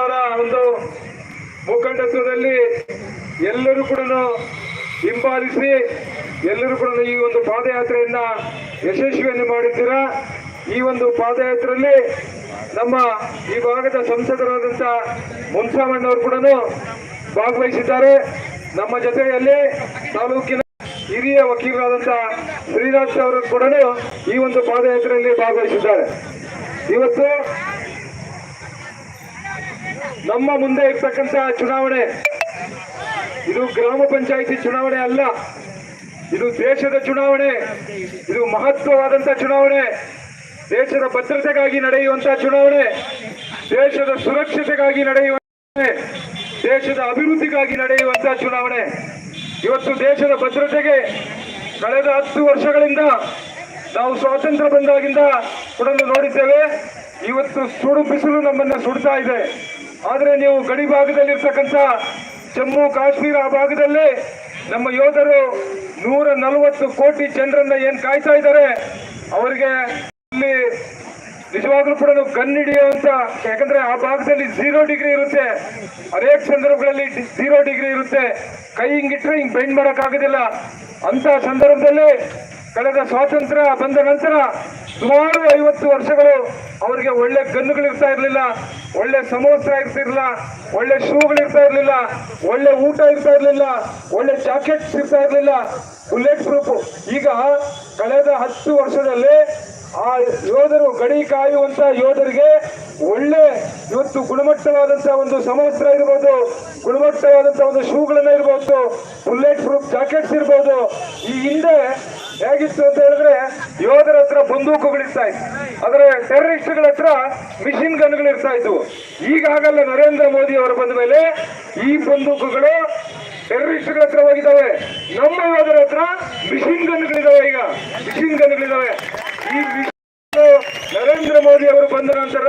ಅವರ ಒಂದು ಮುಖಂಡತ್ವದಲ್ಲಿ ಎಲ್ಲರೂ ಕೂಡ ಹಿಂಬಾಲಿಸಿ, ಎಲ್ಲರೂ ಕೂಡ ಈ ಒಂದು ಪಾದಯಾತ್ರೆಯನ್ನ ಯಶಸ್ವಿಯನ್ನು ಮಾಡಿದ್ದೀರಾ? ಈ ಒಂದು ಪಾದಯಾತ್ರೆಯಲ್ಲಿ ನಮ್ಮ ಈ ಭಾಗದ ಸಂಸದರಾದಂಥ ಮುನ್ಸಾಮಣ್ಣವರು ಕೂಡ ಭಾಗವಹಿಸಿದ್ದಾರೆ. ನಮ್ಮ ಜೊತೆಯಲ್ಲಿ ತಾಲೂಕಿನ ಹಿರಿಯ ವಕೀಲರಾದಂಥ ಶ್ರೀರಾಜ್ ಅವರು ಕೂಡ ಈ ಒಂದು ಪಾದಯಾತ್ರೆಯಲ್ಲಿ ಭಾಗವಹಿಸಿದ್ದಾರೆ. ಇವತ್ತು ನಮ್ಮ ಮುಂದೆ ಇರ್ತಕ್ಕಂಥ ಚುನಾವಣೆ, ಇದು ಗ್ರಾಮ ಪಂಚಾಯಿತಿ ಚುನಾವಣೆ ಅಲ್ಲ, ಇದು ದೇಶದ ಚುನಾವಣೆ, ಇದು ಮಹತ್ವವಾದಂತ ಚುನಾವಣೆ, ದೇಶದ ಭದ್ರತೆಗಾಗಿ ನಡೆಯುವಂತಹ ಚುನಾವಣೆ, ದೇಶದ ಸುರಕ್ಷತೆಗಾಗಿ ನಡೆಯುವ ದೇಶದ ಅಭಿವೃದ್ಧಿಗಾಗಿ ನಡೆಯುವಂತಹ ಚುನಾವಣೆ. ಇವತ್ತು ದೇಶದ ಭದ್ರತೆಗೆ ಕಳೆದ ಹತ್ತು ವರ್ಷಗಳಿಂದ ನಾವು ಸ್ವಾತಂತ್ರ್ಯ ಬಂದಾಗಿಂದ ಕೂಡ ನೋಡಿದ್ದೇವೆ. ಇವತ್ತು ಸುಡು ಬಿಸಿಲು ನಮ್ಮನ್ನ ಸುಡ್ತಾ ಇದೆ. ಆದ್ರೆ ನೀವು ಗಡಿ ಭಾಗದಲ್ಲಿರ್ತಕ್ಕಂಥ ಜಮ್ಮು ಕಾಶ್ಮೀರ ಆ ಭಾಗದಲ್ಲಿ ನಮ್ಮ ಯೋಧರು ನೂರ ನಲವತ್ತು ಕೋಟಿ ಜನರನ್ನ ಏನ್ ಕಾಯ್ತಾ ಇದ್ದಾರೆ, ಅವರಿಗೆ ಇಲ್ಲಿ ನಿಜವಾಗ್ಲೂ ಕೂಡ ಗನ್ ಹಿಡಿಯುವಂತ ಯಾಕಂದ್ರೆ ಆ ಭಾಗದಲ್ಲಿ ಝೀರೋ ಡಿಗ್ರಿ ಇರುತ್ತೆ. ಅನೇಕ ಸಂದರ್ಭಗಳಲ್ಲಿ ಝೀರೋ ಡಿಗ್ರಿ ಇರುತ್ತೆ. ಕೈ ಹಿಂಗಿಟ್ರೆ ಹಿಂಗ್ ಬೆಂಡ್ ಮಾಡಕ್ ಆಗುದಿಲ್ಲ. ಅಂತ ಸಂದರ್ಭದಲ್ಲಿ ಕಳೆದ ಸ್ವಾತಂತ್ರ್ಯ ಬಂದ ನಂತರ ಸುಮಾರು ಐವತ್ತು ವರ್ಷಗಳು ಅವರಿಗೆ ಒಳ್ಳೆ ಕಣ್ಣುಗಳು ಇರಲಿಲ್ಲ, ಒಳ್ಳೆ ಸಮೋಸ ಇರ್ತಿರ್ಲಿಲ್ಲ ಒಳ್ಳೆ ಶೂಗಳು ಇರಲಿಲ್ಲ ಇರ್ಲಿಲ್ಲ, ಒಳ್ಳೆ ಊಟ ಇರ್ತಾ ಇರಲಿಲ್ಲ, ಒಳ್ಳೆ ಜಾಕೆಟ್ಸ್ ಇರ್ತಾ ಇರಲಿಲ್ಲ, ಬುಲೆಟ್ ಪ್ರೂಫ್. ಈಗ ಕಳೆದ ಹತ್ತು ವರ್ಷದಲ್ಲಿ ಆ ಯೋಧರು ಗಡಿ ಕಾಯುವಂತ ಯೋಧರಿಗೆ ಒಳ್ಳೆ ಇವತ್ತು ಗುಣಮಟ್ಟವಾದಂತಹ ಒಂದು ಸಮವಸ್ತ್ರ ಇರ್ಬೋದು ಗುಣಮಟ್ಟವಾದಂತಹ ಒಂದು ಶೂಗಳನ್ನ ಇರ್ಬೋದು, ಬುಲೆಟ್ ಪ್ರೂಫ್ ಜಾಕೆಟ್ಸ್ ಇರ್ಬೋದು. ಈ ಹಿಂದೆ ಹೇಗಿತ್ತು ಅಂತ ಹೇಳಿದ್ರೆ ಯೋಧರ ಹತ್ರ ಬಂದೂಕುಗಳಿರ್ತಾ ಇತ್ತು. ಆದ್ರೆ ಟೆರರಿಸ್ಟ್ಗಳ ಹತ್ರ ಮಿಷಿನ್ ಗನ್ಗಳು ಇರ್ತಾ ಇದ್ವು. ಈಗ ಹಾಗಲ್ಲ, ನರೇಂದ್ರ ಮೋದಿ ಅವರು ಬಂದ ಮೇಲೆ ಈ ಬಂದೂಕುಗಳು ಟೆರರಿಸ್ಟ್ಗಳ ಹತ್ರ ಹೋಗಿದ್ದಾವೆ. ನಮ್ಮ ಯೋಧರ ಹತ್ರ ಮಿಷಿನ್ ಗನ್ಗಳಿದಾವೆ ಈಗ. ಮಿಷಿನ್ ಗನ್ಗಳಿದಾವೆ. ಈ ನರೇಂದ್ರ ಮೋದಿ ಅವರು ಬಂದ ನಂತರ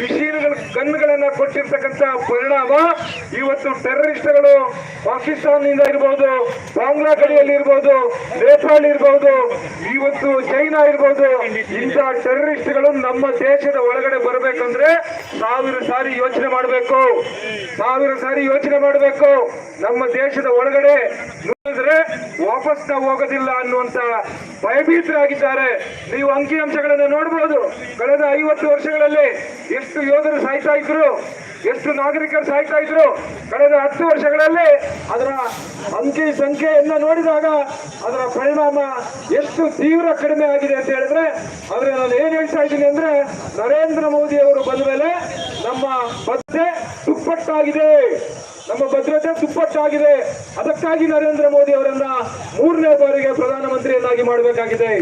ಮಿಷಿನ್ಗಳ ಗನ್ಗಳನ್ನ ಕೊಟ್ಟಿರ್ತಕ್ಕಂಥ ಪರಿಣಾಮ ಇವತ್ತು ಟೆರರಿಸ್ಟ್ಗಳು ಪಾಕಿಸ್ತಾನದಿಂದ ಇರ್ಬೋದು ಬಾಂಗ್ಲಾ ಗಡಿಯಲ್ಲಿ ಇರ್ಬೋದು, ನೇಪಾಳ ಇರ್ಬೋದು, ಇವತ್ತು ಚೈನಾ ಇರ್ಬೋದು, ಇಂಥ ಟೆರರಿಸ್ಟ್ಗಳು ನಮ್ಮ ದೇಶದ ಒಳಗಡೆ ಬರಬೇಕಂದ್ರೆ ಸಾವಿರ ಸಾರಿ ಯೋಚನೆ ಮಾಡಬೇಕು. ಸಾವಿರ ಸಾರಿ ಯೋಚನೆ ಮಾಡಬೇಕು. ನಮ್ಮ ದೇಶದ ಒಳಗಡೆ ವಾಪಸ್ ನಾವು ಹೋಗೋದಿಲ್ಲ ಅನ್ನುವಂತ ಭಯಭೀತರಾಗಿದ್ದಾರೆ. ನೀವು ಅಂಕಿಅಂಶಗಳನ್ನು ನೋಡಬಹುದು ಕಳೆದ ಐವತ್ತು ವರ್ಷಗಳಲ್ಲಿ ಎಷ್ಟು ಯೋಧರು ಸಾಯ್ತಾ ಇದ್ರು, ಎಷ್ಟು ನಾಗರಿಕರು ಸಾಯ್ತಾ ಇದ್ರು, ಕಳೆದ ಹತ್ತು ವರ್ಷಗಳಲ್ಲಿ ಅದರ ಅಂಕಿ ಸಂಖ್ಯೆಯನ್ನ ನೋಡಿದಾಗ ಅದರ ಪರಿಣಾಮ ಎಷ್ಟು ತೀವ್ರ ಕಡಿಮೆ ಆಗಿದೆ ಅಂತ ಹೇಳಿದ್ರೆ, ಆದ್ರೆ ನಾನು ಏನ್ ಹೇಳ್ತಾ ಇದ್ದೀನಿ ಅಂದ್ರೆ, ನರೇಂದ್ರ ಮೋದಿ ಅವರು ಬಂದ ಮೇಲೆ ನಮ್ಮ ಭದ್ರತೆ ದುಪ್ಪಟ್ಟಾಗಿದೆ. ನಮ್ಮ ಭದ್ರತೆ ದುಪ್ಪಟ್ಟಾಗಿದೆ. ಅದಕ್ಕಾಗಿ ನರೇಂದ್ರ ಮೋದಿ ಅವರನ್ನ ಮೂರನೇ ಬಾರಿಗೆ ಪ್ರಧಾನಮಂತ್ರಿಯನ್ನಾಗಿ ಮಾಡಬೇಕಾಗಿದೆ.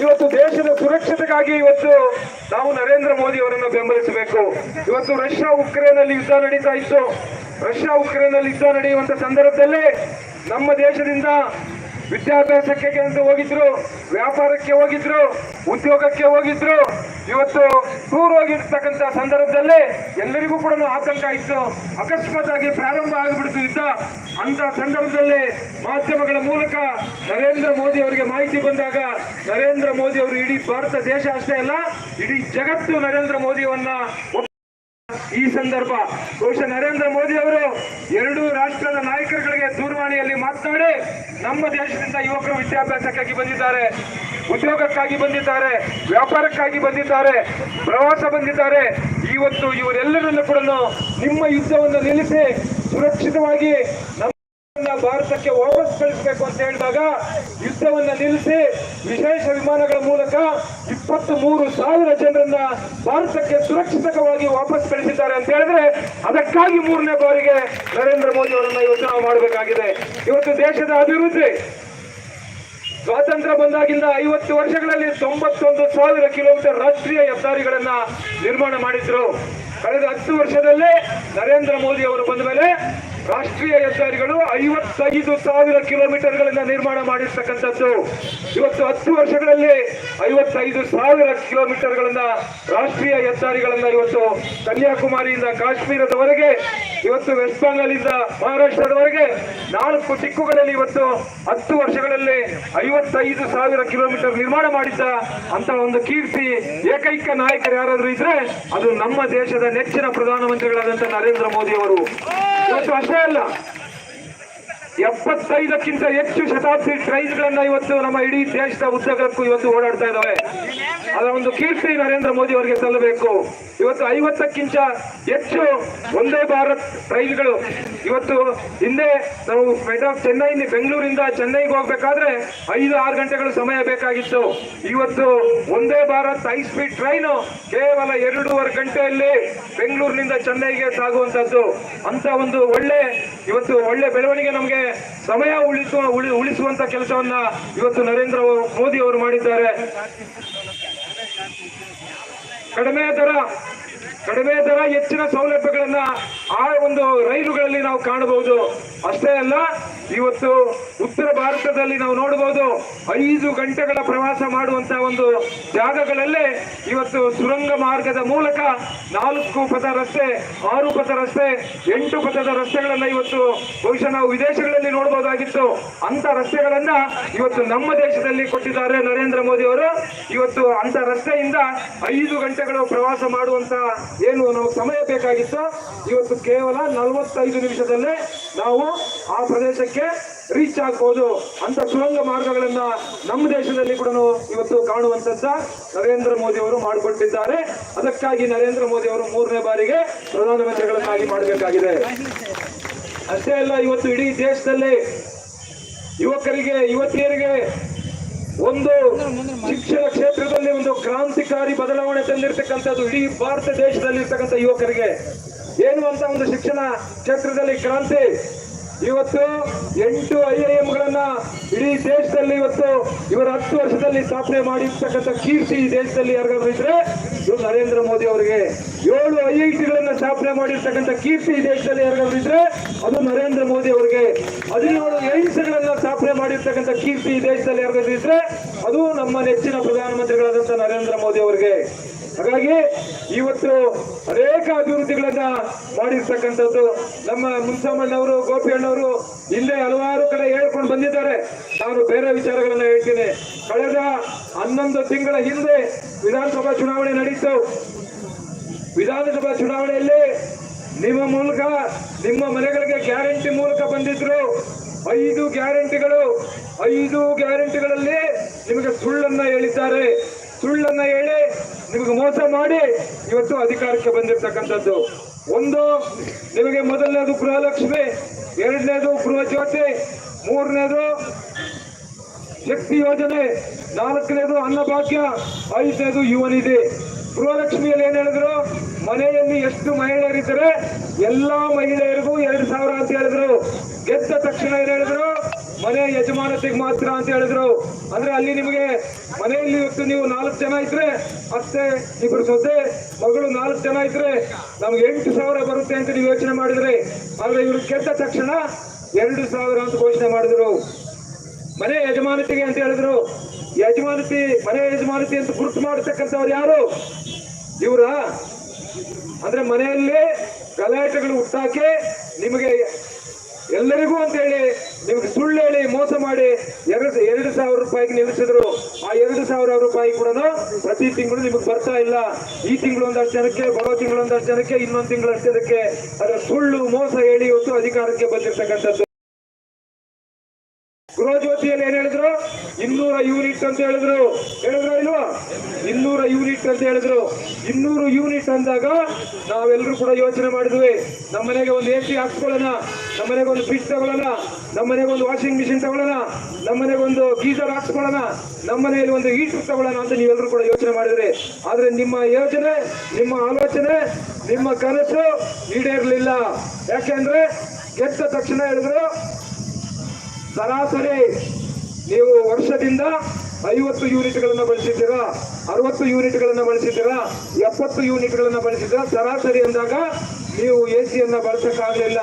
ಇವತ್ತು ದೇಶದ ಸುರಕ್ಷತೆಗಾಗಿ ಇವತ್ತು ನಾವು ನರೇಂದ್ರ ಮೋದಿ ಅವರನ್ನು ಬೆಂಬಲಿಸಬೇಕು. ಇವತ್ತು ರಷ್ಯಾ ಉಕ್ರೇನ್ ಅಲ್ಲಿ ಯುದ್ಧ ನಡೀತಾ ಇತ್ತು. ರಷ್ಯಾ ಉಕ್ರೇನ್ ಅಲ್ಲಿ ಯುದ್ಧ ನಡೆಯುವಂತ ಸಂದರ್ಭದಲ್ಲೇ ನಮ್ಮ ದೇಶದಿಂದ ವಿದ್ಯಾಭ್ಯಾಸಕ್ಕೆ ಅಂತ ಹೋಗಿದ್ರು, ವ್ಯಾಪಾರಕ್ಕೆ ಹೋಗಿದ್ರು, ಉದ್ಯೋಗಕ್ಕೆ ಹೋಗಿದ್ರು. ಇವತ್ತು ಟೂರ್ ಹೋಗಿರ್ತಕ್ಕಂಥ ಸಂದರ್ಭದಲ್ಲಿ ಎಲ್ಲರಿಗೂ ಕೂಡ ಆತಂಕ ಇತ್ತು. ಅಕಸ್ಮಾತ್ ಆಗಿ ಪ್ರಾರಂಭ ಆಗಿಬಿಡ್ತು ಇದ್ದ ಅಂತ ಸಂದರ್ಭದಲ್ಲಿ ಮಾಧ್ಯಮಗಳ ಮೂಲಕ ನರೇಂದ್ರ ಮೋದಿ ಅವರಿಗೆ ಮಾಹಿತಿ ಬಂದಾಗ ನರೇಂದ್ರ ಮೋದಿ ಅವರು ಇಡೀ ಭಾರತ ದೇಶ ಅಷ್ಟೇ ಅಲ್ಲ, ಇಡೀ ಜಗತ್ತು ನರೇಂದ್ರ ಮೋದಿಯವನ್ನ ಸಂದರ್ಭ ಬಹುಶಃ ನರೇಂದ್ರ ಮೋದಿ ಅವರು ಎರಡು ರಾಷ್ಟ್ರದ ನಾಯಕರುಗಳಿಗೆ ದೂರವಾಣಿಯಲ್ಲಿ ಮಾತನಾಡಿ ನಮ್ಮ ದೇಶದಿಂದ ಯುವಕರು ವಿದ್ಯಾಭ್ಯಾಸಕ್ಕಾಗಿ ಬಂದಿದ್ದಾರೆ, ಉದ್ಯೋಗಕ್ಕಾಗಿ ಬಂದಿದ್ದಾರೆ, ವ್ಯಾಪಾರಕ್ಕಾಗಿ ಬಂದಿದ್ದಾರೆ, ಪ್ರವಾಸ ಬಂದಿದ್ದಾರೆ. ಇವತ್ತು ಇವರೆಲ್ಲರನ್ನು ಕೂಡ ನಿಮ್ಮ ಯುದ್ಧವನ್ನು ನಿಲ್ಲಿಸಿ ಸುರಕ್ಷಿತವಾಗಿ ಭಾರತಕ್ಕೆ ವಾಪಸ್ ಕಳಿಸಬೇಕು ಅಂತ ಹೇಳಿದಾಗ ಯುದ್ಧವನ್ನ ನಿಲ್ಲಿಸಿ ವಿಶೇಷ ವಿಮಾನಗಳ ಮೂಲಕ ಇಪ್ಪತ್ತ್ ಮೂರು ಸಾವಿರ ಜನರನ್ನ ಭಾರತಕ್ಕೆ ಸುರಕ್ಷಿತವಾಗಿ ವಾಪಸ್ ಕಳಿಸಿದ್ದಾರೆ ಅಂತ ಹೇಳಿದ್ರೆ ಅದಕ್ಕಾಗಿ ಮೂರನೇ ಬಾರಿಗೆ ನರೇಂದ್ರ ಮೋದಿ ಅವರನ್ನ ನಾವು ಮಾಡಬೇಕಾಗಿದೆ. ಇವತ್ತು ದೇಶದ ಅಭಿವೃದ್ಧಿ ಸ್ವಾತಂತ್ರ್ಯ ಬಂದಾಗಿಂದ ಐವತ್ತು ವರ್ಷಗಳಲ್ಲಿ ತೊಂಬತ್ತೊಂದು ಸಾವಿರ ಕಿಲೋಮೀಟರ್ ರಾಷ್ಟ್ರೀಯ ಹೆದ್ದಾರಿಗಳನ್ನ ನಿರ್ಮಾಣ ಮಾಡಿದ್ರು. ಕಳೆದ ಹತ್ತು ವರ್ಷದಲ್ಲೇ ನರೇಂದ್ರ ಮೋದಿ ಅವರು ಬಂದ ಮೇಲೆ ರಾಷ್ಟ್ರೀಯ ಹೆದ್ದಾರಿಗಳು ಐವತ್ತೈದು ಸಾವಿರ ಕಿಲೋಮೀಟರ್ಗಳಿಂದ ನಿರ್ಮಾಣ ಮಾಡಿರ್ತಕ್ಕಂಥದ್ದು. ಇವತ್ತು ಹತ್ತು ವರ್ಷಗಳಲ್ಲಿ ಐವತ್ತೈದು ಸಾವಿರ ಕಿಲೋಮೀಟರ್ಗಳನ್ನ ರಾಷ್ಟ್ರೀಯ ಹೆದ್ದಾರಿಗಳನ್ನ ಇವತ್ತು ಕನ್ಯಾಕುಮಾರಿಯಿಂದ ಕಾಶ್ಮೀರದವರೆಗೆ, ಇವತ್ತು ವೆಸ್ಟ್ ಬೆಂಗಾಲ್ ಇಂದ ಮಹಾರಾಷ್ಟ್ರದವರೆಗೆ ನಾಲ್ಕು ದಿಕ್ಕುಗಳಲ್ಲಿ ಇವತ್ತು ಹತ್ತು ವರ್ಷಗಳಲ್ಲಿ ಐವತ್ತೈದು ಸಾವಿರ ಕಿಲೋಮೀಟರ್ ನಿರ್ಮಾಣ ಮಾಡಿದ್ದ ಅಂತ ಒಂದು ಕೀರ್ತಿ ಏಕೈಕ ನಾಯಕರು ಯಾರಾದ್ರೂ ಇದ್ರೆ ಅದು ನಮ್ಮ ದೇಶದ ನೆಚ್ಚಿನ ಪ್ರಧಾನಮಂತ್ರಿಗಳಾದಂತ ನರೇಂದ್ರ ಮೋದಿ ಅವರು. ಇವತ್ತು ಅಷ್ಟೇ ಅಲ್ಲ ಎಪ್ಪತ್ತೈದಕ್ಕಿಂತ ಹೆಚ್ಚು ಶತಾಬ್ದಿ ಟ್ರೈನ್ಗಳನ್ನ ಇವತ್ತು ನಮ್ಮ ಇಡೀ ದೇಶದ ಉದ್ದಗಲಕ್ಕೂ ಇವತ್ತು ಓಡಾಡ್ತಾ ಇದ್ದಾವೆ ಅದರ ಒಂದು ಕೀರ್ತಿ ನರೇಂದ್ರ ಮೋದಿ ಅವರಿಗೆ ಸಲ್ಲಬೇಕು ಇವತ್ತು ಐವತ್ತಕ್ಕಿಂತ ಹೆಚ್ಚು ಒಂದೇ ಭಾರತ್ ಟ್ರೈನ್ಗಳು ಇವತ್ತು ಹಿಂದೆ ನಾವು ಮೆಡ್ರಾಸ್ ಚೆನ್ನೈ ಬೆಂಗಳೂರಿಂದ ಚೆನ್ನೈಗೆ ಹೋಗ್ಬೇಕಾದ್ರೆ ಐದು, ಆರು ಗಂಟೆಗಳು ಸಮಯ ಬೇಕಾಗಿತ್ತು. ಇವತ್ತು ಒಂದೇ ಭಾರತ್ ಹೈ ಸ್ಪೀಡ್ ಟ್ರೈನ್ ಕೇವಲ ಎರಡೂವರೆ ಗಂಟೆಯಲ್ಲಿ ಬೆಂಗಳೂರಿನಿಂದ ಚೆನ್ನೈಗೆ ಸಾಗುವಂತದ್ದು ಅಂತ ಒಂದು ಒಳ್ಳೆ, ಇವತ್ತು ಒಳ್ಳೆ ಬೆಳವಣಿಗೆ ನಮಗೆ ಸಮಯ ಉಳಿಸುವ, ಉಳಿ, ಉಳಿಸುವಂತ ಕೆಲಸವನ್ನ ಇವತ್ತು ನರೇಂದ್ರ ಮೋದಿ ಅವರು ಮಾಡಿದ್ದಾರೆ. ಕಡಿಮೆ ದರ ಕಡಿಮೆ ದರ ಹೆಚ್ಚಿನ ಸೌಲಭ್ಯಗಳನ್ನ ಆ ಒಂದು ರೈಲುಗಳಲ್ಲಿ ನಾವು ಕಾಣಬಹುದು. ಅಷ್ಟೇ ಅಲ್ಲ ಇವತ್ತು ಉತ್ತರ ಭಾರತದಲ್ಲಿ ನಾವು ನೋಡಬಹುದು ಐದು ಗಂಟೆಗಳ ಪ್ರವಾಸ ಮಾಡುವಂತ ಒಂದು ಜಾಗಗಳಲ್ಲೇ ಇವತ್ತು ಸುರಂಗ ಮಾರ್ಗದ ಮೂಲಕ ನಾಲ್ಕು ಪಥ ರಸ್ತೆ, ಆರು ಪಥ ರಸ್ತೆ, ಎಂಟು ಪಥದ ರಸ್ತೆಗಳನ್ನ ಇವತ್ತು ಬಹುಶಃ ನಾವು ವಿದೇಶಗಳಲ್ಲಿ ನೋಡಬಹುದಾಗಿತ್ತು. ಅಂತ ರಸ್ತೆಗಳನ್ನ ಇವತ್ತು ನಮ್ಮ ದೇಶದಲ್ಲಿ ಕೊಟ್ಟಿದ್ದಾರೆ ನರೇಂದ್ರ ಮೋದಿ ಅವರು. ಇವತ್ತು ಅಂತ ರಸ್ತೆಯಿಂದ ಐದು ಗಂಟೆಗಳು ಪ್ರವಾಸ ಮಾಡುವಂತ ಏನು ನಾವು ಸಮಯ ಬೇಕಾಗಿತ್ತು. ಇವತ್ತು ಕೇವಲ ನಲವತ್ತೈದು ನಿಮಿಷದಲ್ಲೇ ನಾವು ಆ ಪ್ರದೇಶಕ್ಕೆ ರೀಚ್ ಆಗ್ಬೋದು ಅಂತ ಸುರಂಗ ಮಾರ್ಗಗಳನ್ನ ನಮ್ಮ ದೇಶದಲ್ಲಿ ಕೂಡ ಇವತ್ತು ಕಾಣುವಂತದ್ದ ನರೇಂದ್ರ ಮೋದಿ ಅವರು ಮಾಡಿಕೊಟ್ಟಿದ್ದಾರೆ. ಅದಕ್ಕಾಗಿ ನರೇಂದ್ರ ಮೋದಿ ಅವರು ಮೂರನೇ ಬಾರಿಗೆ ಪ್ರಧಾನಮಂತ್ರಿಗಳನ್ನಾಗಿ ಮಾಡಬೇಕಾಗಿದೆ. ಅಷ್ಟೇ ಅಲ್ಲ, ಇವತ್ತು ಇಡೀ ದೇಶದಲ್ಲಿ ಯುವಕರಿಗೆ, ಯುವತಿಯರಿಗೆ ಒಂದು ಶಿಕ್ಷಣ ಕ್ಷೇತ್ರದಲ್ಲಿ ಒಂದು ಕ್ರಾಂತಿಕಾರಿ ಬದಲಾವಣೆ ತಂದಿರತಕ್ಕಂಥದ್ದು ಇಡೀ ಭಾರತ ದೇಶದಲ್ಲಿ ಇರ್ತಕ್ಕಂಥ ಯುವಕರಿಗೆ. ಏನು ಅಂತ ಒಂದು ಶಿಕ್ಷಣ ಕ್ಷೇತ್ರದಲ್ಲಿ ಕ್ರಾಂತಿ ಇವತ್ತು ಎಂಟು ಐ ಐ ಎಂಗಳನ್ನ ಇಡೀ ದೇಶದಲ್ಲಿ ಇವತ್ತು ಇವರ ಹತ್ತು ವರ್ಷದಲ್ಲಿ ಸ್ಥಾಪನೆ ಮಾಡಿರ್ತಕ್ಕಂಥ ಕೀರ್ತಿ ಈ ದೇಶದಲ್ಲಿ ಯಾರಿಗಾದ್ರೂ ಇದ್ರೆ ಇವರು ನರೇಂದ್ರ ಮೋದಿ ಅವರಿಗೆ. ಏಳು ಐ ಐ ಟಿಗಳನ್ನ ಸ್ಥಾಪನೆ ಮಾಡಿರ್ತಕ್ಕಂಥ ಕೀರ್ತಿ ಈ ದೇಶದಲ್ಲಿ ಯಾರಿಗಾದ್ರೂ ಇದ್ರೆ ಅದು ನರೇಂದ್ರ ಮೋದಿ ಅವರಿಗೆ. ಹದಿನೇಳು ಏಮ್ಸ್ಗಳನ್ನ ಸ್ಥಾಪನೆ ಮಾಡಿರ್ತಕ್ಕಂಥ ಕೀರ್ತಿ ಈ ದೇಶದಲ್ಲಿ ಯಾರಿಗಾದ್ರೂ ಇದ್ರೆ ಅದು ನಮ್ಮ ನೆಚ್ಚಿನ ಪ್ರಧಾನಮಂತ್ರಿಗಳಾದಂಥ ನರೇಂದ್ರ ಮೋದಿ ಅವರಿಗೆ. ಹಾಗಾಗಿ ಇವತ್ತು ಅನೇಕ ಅಭಿವೃದ್ಧಿಗಳನ್ನ ಮಾಡಿರ್ತಕ್ಕಂಥದ್ದು ನಮ್ಮ ಮುನ್ಸಾಮಣ್ಣವರು ಗೋಪಿ ಅಣ್ಣವರು ಇಲ್ಲೇ ಹಲವಾರು ಕಡೆ ಹೇಳ್ಕೊಂಡು ಬಂದಿದ್ದಾರೆ. ನಾನು ಬೇರೆ ವಿಚಾರಗಳನ್ನ ಹೇಳ್ತೀನಿ. ಕಳೆದ ಹನ್ನೊಂದು ತಿಂಗಳ ಹಿಂದೆ ವಿಧಾನಸಭಾ ಚುನಾವಣೆ ನಡೀತು. ವಿಧಾನಸಭಾ ಚುನಾವಣೆಯಲ್ಲಿ ನಿಮ್ಮ ಮೂಲಕ, ನಿಮ್ಮ ಮನೆಗಳಿಗೆ ಗ್ಯಾರಂಟಿ ಮೂಲಕ ಬಂದಿದ್ರು. ಐದು ಗ್ಯಾರಂಟಿಗಳು, ಐದು ಗ್ಯಾರಂಟಿಗಳಲ್ಲಿ ನಿಮಗೆ ಸುಳ್ಳನ್ನ ಹೇಳಿದ್ದಾರೆ. ಸುಳ್ಳನ್ನ ಹೇಳಿ ನಿಮಗೆ ಮೋಸ ಮಾಡಿ ಇವತ್ತು ಅಧಿಕಾರಕ್ಕೆ ಬಂದಿರತಕ್ಕಂಥದ್ದು. ಒಂದು, ನಿಮಗೆ ಮೊದಲನೇದು ಗೃಹಲಕ್ಷ್ಮಿ, ಎರಡನೇದು ಗೃಹ ಜ್ಯೋತಿ ಮೂರನೇದು ಶಕ್ತಿ ಯೋಜನೆ, ನಾಲ್ಕನೇದು ಅನ್ನಭಾಗ್ಯ, ಐದನೇದು ಯುವ ನಿಧಿ. ಗೃಹಲಕ್ಷ್ಮಿಯಲ್ಲಿ ಏನ್ ಹೇಳಿದ್ರು? ಮನೆಯಲ್ಲಿ ಎಷ್ಟು ಮಹಿಳೆಯರಿದ್ದಾರೆ? ಎಲ್ಲಾ ಮಹಿಳೆಯರಿಗೂ ಎರಡು ಸಾವಿರ ಅಂತ ಹೇಳಿದ್ರು. ಗೆದ್ದ ತಕ್ಷಣ ಏನ್ ಹೇಳಿದ್ರು? ಮನೆ ಯಜಮಾನತೆಗೆ ಮಾತ್ರ ಅಂತ ಹೇಳಿದ್ರು. ಅಂದ್ರೆ ಅಲ್ಲಿ ನಿಮಗೆ ಮನೆಯಲ್ಲಿ ಇವತ್ತು ನೀವು ನಾಲ್ಕು ಜನ ಇದ್ರೆ ಅತ್ತೆ ಇಬ್ಬರು ಸೊಸೆ, ಮಗಳು ನಾಲ್ಕು ಜನ ಇದ್ರೆ ನಮ್ಗೆ ಎಂಟು ಸಾವಿರ ಬರುತ್ತೆ ಅಂತ ನೀವು ಯೋಚನೆ ಮಾಡಿದ್ರೆ. ಆದ್ರೆ ಇವರು ಕೆದ್ದ ತಕ್ಷಣ ಎರಡು ಸಾವಿರ ಅಂತ ಘೋಷಣೆ ಮಾಡಿದ್ರು. ಮನೆ ಯಜಮಾನತಿಗೆ ಅಂತ ಹೇಳಿದ್ರು. ಯಜಮಾನತಿ, ಮನೆ ಯಜಮಾನತಿ ಅಂತ ಗುರುತು ಮಾಡತಕ್ಕಂಥವ್ರು ಯಾರು? ಇವರ? ಅಂದ್ರೆ ಮನೆಯಲ್ಲೇ ಗಲಾಟೆಗಳು ಹುಟ್ಟಾಕಿ ನಿಮಗೆ ಎಲ್ಲರಿಗೂ ಅಂತ ಹೇಳಿ ನಿಮ್ಗೆ ಸುಳ್ಳು ಹೇಳಿ ಮೋಸ ಮಾಡಿ ಎರಡು ಎರಡು ಸಾವಿರ ರೂಪಾಯಿಗೆ ನಿಲ್ಲಿಸಿದ್ರು. ಆ ಎರಡು ಸಾವಿರ ರೂಪಾಯಿ ಕೂಡ ಪ್ರತಿ ತಿಂಗಳು ನಿಮಗೆ ಬರ್ತಾ ಇಲ್ಲ. ಈ ತಿಂಗಳು ಒಂದಷ್ಟು ಜನಕ್ಕೆ ಬರೋ ತಿಂಗಳು ಒಂದಷ್ಟು ಜನಕ್ಕೆ, ಇನ್ನೊಂದು ತಿಂಗಳು ಅಷ್ಟು ಜನಕ್ಕೆ ಅದರ ಸುಳ್ಳು ಮೋಸ ಹೇಳಿ ಇವತ್ತು ಅಧಿಕಾರಕ್ಕೆ ಬಂದಿರ್ತಕ್ಕಂಥದ್ದು. ಗೃಹ ಜ್ಯೋತಿಯಲ್ಲಿ ಏನ್ ಹೇಳಿದ್ರು? ಇನ್ನೂರ ಯೂನಿಟ್ ಅಂತ ಹೇಳಿದ್ರು. ಹೇಳಿದ್ರ ಇಲ್ವಾ? ಇನ್ನೂರ ಯೂನಿಟ್ ಅಂತ ಹೇಳಿದ್ರು. ಇನ್ನೂರು ಯೂನಿಟ್ ಅಂದಾಗ ನಾವೆಲ್ಲರೂ ಕೂಡ ಯೋಚನೆ ಮಾಡಿದ್ವಿ. ನಮ್ಮ ಮನೆಗೆ ಒಂದು ಎ ಸಿ ಹಾಕ್ಸ್ಕೊಳ್ಳೋಣ. ನಮ್ಮ ಫ್ರಿಡ್ಜ್ ತಗೊಳ್ಳೋಣ, ನಮ್ಮನೆಗೊಂದು ವಾಷಿಂಗ್ ಮಿಷಿನ್ ತಗೊಳ್ಳೋಣ, ನಮ್ಮನೆಗೊಂದು ಗೀಸರ್ ಹಾಕ್ಸ್ಕೊಳ್ಳೋಣ ನಮ್ಮ ಮನೆಯಲ್ಲಿ ಒಂದು ಹೀಟರ್ ತಗೊಳ್ಳೋಣ ಅಂತ ನೀವೆಲ್ಲರೂ ಕೂಡ ಯೋಚನೆ ಮಾಡಿದ್ರಿ. ಆದರೆ ನಿಮ್ಮ ಯೋಚನೆ, ನಿಮ್ಮ ಆಲೋಚನೆ, ನಿಮ್ಮ ಕನಸು ಈಡೇರಲಿಲ್ಲ. ಯಾಕೆಂದ್ರೆ ಗೆದ್ದ ತಕ್ಷಣ ಹೇಳಿದ್ರು, ಸರಾಸರಿ ನೀವು ವರ್ಷದಿಂದ ಐವತ್ತು ಯೂನಿಟ್ಗಳನ್ನು ಬಳಸಿದ್ದೀರಾ, ಅರವತ್ತು ಯೂನಿಟ್ಗಳನ್ನು ಬಳಸಿದ್ದೀರಾ, ಎಪ್ಪತ್ತು ಯೂನಿಟ್ಗಳನ್ನು ಬಳಸಿದ್ದೀರಾ, ಸರಾಸರಿ ಅಂದಾಗ ನೀವು ಎ ಸಿಯನ್ನ ಬಳಸಕ್ಕಾಗ್ಲಿಲ್ಲ,